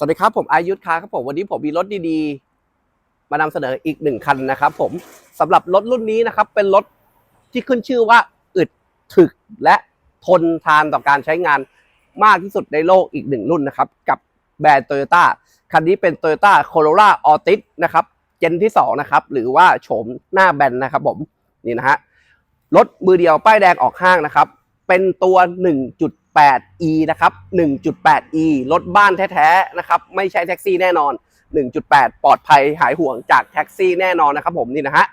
สวัสดีครับผมอายุทธคาครับผมวันนี้ผมมีรถดีๆ มานำเสนออีกหนึ่งคันนะครับผมสำหรับรถรุ่นนี้นะครับ เป็นรถที่ขึ้นชื่อว่าอึดถึกและทนทานต่อการใช้งานมากที่สุดในโลกอีกหนึ่งรุ่นนะครับ กับแบรนด์โตโยต้าคันนี้เป็น Toyota Corolla Altis นะครับเจนที่2นะครับหรือว่าโฉมหน้าแบนนะครับผมนี่นะฮะรถมือเดียวป้ายแดงออกห้างนะครับ เป็นตัว 1.8e นะครับ 1.8e รถบ้านแท้ๆนะครับไม่ใช่แท็กซี่แน่นอน 1.8 ปลอดภัยหายห่วงจากแท็กซี่แน่นอนนะครับผมนี่นะฮะ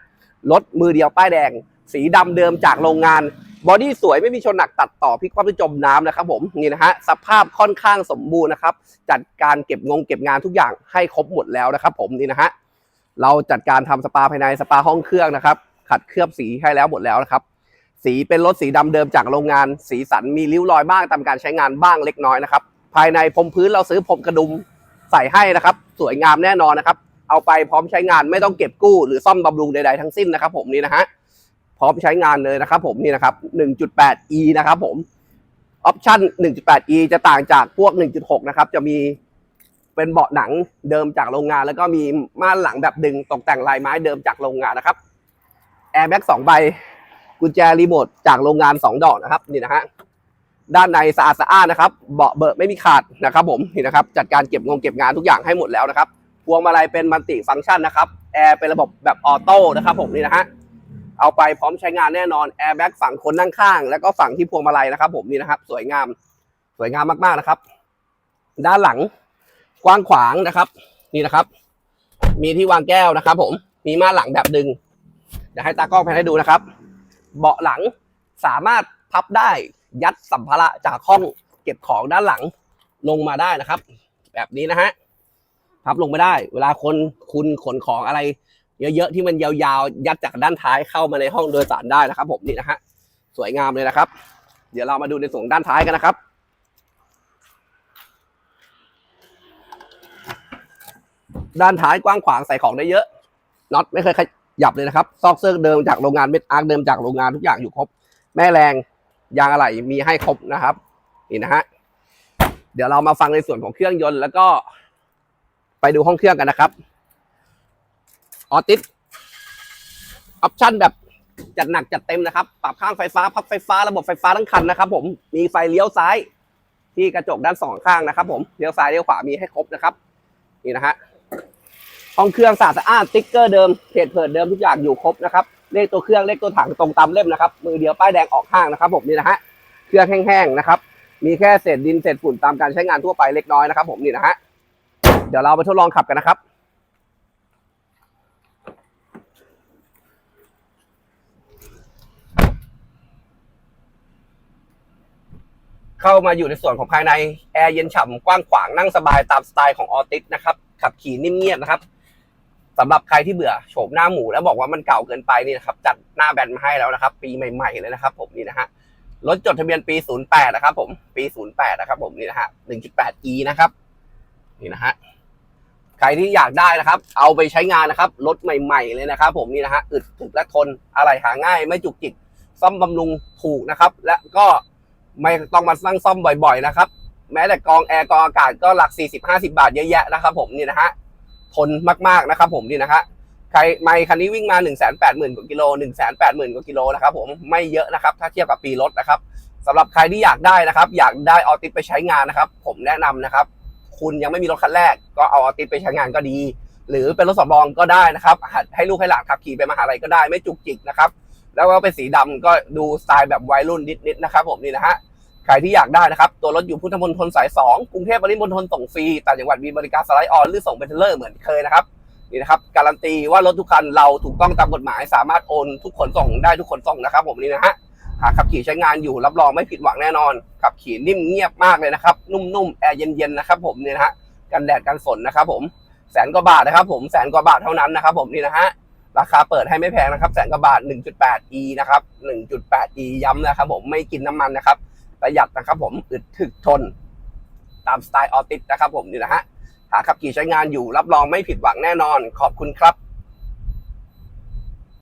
รถมือเดียวป้ายแดง สีดำเดิมจากโรงงานบอดี้สวยไม่มีชนหนักตัดต่อพิกคว่ำหรือจมน้ำนะครับผมนี่นะฮะสภาพค่อนข้างสมบูรณ์นะครับ จัดการเก็บงงเก็บงานทุกอย่างให้ครบหมดแล้วนะครับ ผมนี่นะฮะเราจัดการทำสปาภายในสปาห้องเครื่องนะครับ ขัดเคลือบสีให้แล้วหมดแล้วนะครับ สีเป็นรถสีดำเดิมจากโรงงาน สีสันมีริ้วรอยบ้างตามการใช้งานบ้างเล็กน้อยนะครับ ภายในพรมพื้นเราซื้อพรมกระดุมใส่ให้นะครับ สวยงามแน่นอนนะครับ เอาไปพร้อมใช้งานไม่ต้องเก็บกู้หรือซ่อมบำรุงใดๆทั้งสิ้นนะครับ ผมนี่นะฮะพร้อมใช้งานเลยนะครับ ผมนี่นะครับ 1.8e นะครับผมออปชั่น 1.8e จะต่างจากพวก 1.6 นะครับ จะมีเป็นเบาะหนังเดิมจากโรงงาน แล้วก็มีม่านหลังแบบดึงตกแต่งลายไม้เดิมจากโรงงานนะครับแอร์แบ็กสองใบ กุญแจรีโมทจากโรงงาน 2 ดอกนะครับนี่นะฮะด้านในสะอาดสะอ้านนะครับ เบาะเบิกไม่มีขาดนะครับ ผมนี่นะครับ จัดการเก็บงงเก็บงานทุกอย่างให้หมดแล้วนะครับพวงมาลัยเป็นมัลติฟังก์ชันนะครับแอร์เป็นระบบแบบออโต้นะครับ ผมนี่นะฮะเอาไปพร้อมใช้งานแน่นอนแอร์แบ็กฝั่งคนนั่งข้าง แล้วก็ฝั่งที่พวงมาลัยนะครับ ผมนี่นะครับ สวยงามสวยงามมากๆนะครับ ด้านหลังกว้างขวางนะครับ นี่นะครับ มีที่วางแก้วนะครับ ผมมีม่านหลังแบบดึงเดี๋ยวให้ตากล้องแพนให้ดูนะครับ เบาะหลังสามารถพับได้ยัดสัมภาระจากห้องเก็บของด้านหลังลงมาได้นะครับ แบบนี้นะฮะพับลงไม่ได้ เวลาคนคุณขนของอะไร เยอะๆที่มันยาวๆยัดจากด้านท้ายเข้ามาในห้องโดยสารได้นะครับ ผมนี่นะฮะสวยงามเลยนะครับ เดี๋ยวเรามาดูในส่วนด้านท้ายกันนะครับด้านท้ายกว้างขวางใส่ของได้เยอะน็อตไม่เคย ขยับเลยนะครับ ซอกเซิร์กเดิมจากโรงงานเม็ดอาร์คเดิมจากโรงงานทุกอย่างอยู่ครบ แม่แรงยางอะไหล่มีให้ครบนะครับ นี่นะฮะ เดี๋ยวเรามาฟังในส่วนของเครื่องยนต์ แล้วก็ไปดูห้องเครื่องกันนะครับ ออติสออปชั่นแบบจัดหนักจัดเต็มนะครับ ปรับข้างไฟฟ้า พับไฟฟ้า ระบบไฟฟ้าทั้งคันนะครับผม มีไฟเลี้ยวซ้ายที่กระจกด้านสองข้างนะครับ ผม เลี้ยวซ้ายเลี้ยวขวามีให้ครบนะครับ นี่นะฮะ ห้องเครื่องสะอาดสะอานสติ๊กเกอร์เดิมเพจเพิดเดิมทุกอย่างอยู่ครบนะครับเลขตัวเครื่องเลขตัวถังตรงตามเล่มนะครับ มือเดียวป้ายแดงออกห้างนะครับผมนี่นะฮะเครื่องแห้งๆนะครับ มีแค่เศษดินเศษฝุ่นตามการใช้งานทั่วไปเล็กน้อยนะครับ ผมนี่นะฮะเดี๋ยวเราไปทดลองขับกันนะครับเข้ามาอยู่ในส่วนของภายในแอร์เย็นฉ่ำกว้างขวางนั่งสบายตามสไตล์ของออติสนะครับ ขับขี่นิ่มเงียบนะครับ สำหรับใครที่เบื่อโฉมหน้าหมูแล้วบอกว่ามันเก่าเกินไปนี่นะครับจัดหน้าแบนมาให้แล้วนะครับ ปีใหม่ๆเลยนะครับ ผมนี่นะฮะรถจดทะเบียนปี 08 นะครับ ผมปี 08 นะครับ ผมนี่นะฮะ 1.8e นะครับ นี่นะฮะใครที่อยากได้นะครับ เอาไปใช้งานนะครับรถใหม่ๆเลยนะครับ ผมนี่นะฮะอึดถึกและทนอะไรหาง่าย ไม่จุกจิกซ่อมบำรุงถูกนะครับ และก็ไม่ต้องมาสั่งซ่อมบ่อย ๆ นะครับ แม้แต่กองแอร์กองอากาศก็หลัก 40-50 บาทเยอะแยะนะครับ ผมนี่นะฮะ ทนมากๆนะครับผมนี่นะฮะใครไม่คันนี้วิ่งมา 1 8 0 0 0 0กว่ากิโล1 8 0 0 0 0กว่ากิโลนะครับผมไม่เยอะนะครับถ้าเทียบกับปีรถนะครับสำหรับใครที่อยากได้นะครับ อยากได้ออติสไปใช้งานนะครับ ผมแนะนำนะครับ คุณยังไม่มีรถคันแรก ก็เอาออติสไปใช้งานก็ดี หรือเป็นรถสำรองก็ได้นะครับหัดให้ลูกให้หลานขับขี่ไปมหาลัยก็ได้ไม่จุกจิกนะครับแล้วก็เป็นสีดำก็ดูสไตล์แบบวัยรุ่นนิดๆนะครับ ผมนี่นะฮะ ใครที่อยากได้นะครับ ตัวรถอยู่พุทธมณฑลสาย 2 กรุงเทพปริมณฑลส่งฟรีต่างจังหวัดมีบริการสไลด์ออนหรือส่งเป็นเทเลอร์เหมือนเคยนะครับนี่นะครับการันตีว่ารถทุกคันเราถูกต้องตามกฎหมาย สามารถโอนทุกขนส่งได้ทุกขนส่งนะครับ ผมนี่นะฮะหากขับขี่ใช้งานอยู่รับรองไม่ผิดหวังแน่นอนขับขี่นิ่มเงียบมากเลยนะครับ นุ่มๆแอร์เย็นๆนะครับ ผมนี่นะฮะกันแดดกันฝนนะครับ ผมแสนกว่าบาทนะครับ ผมแสนกว่าบาทเท่านั้นนะครับ ผมนี่นะฮะราคาเปิดให้ไม่แพงนะครับแสนกว่าบาท 1.8e นะครับ 1.8e ย้ำนะครับ ผมไม่กินน้ำมันนะครับ ประหยัดนะครับผมอึดถึกทน ตามสไตล์ออติสนะครับผมนี่นะฮะหาขับขี่ใช้งานอยู่รับรองไม่ผิดหวังแน่นอน ขอบคุณครับ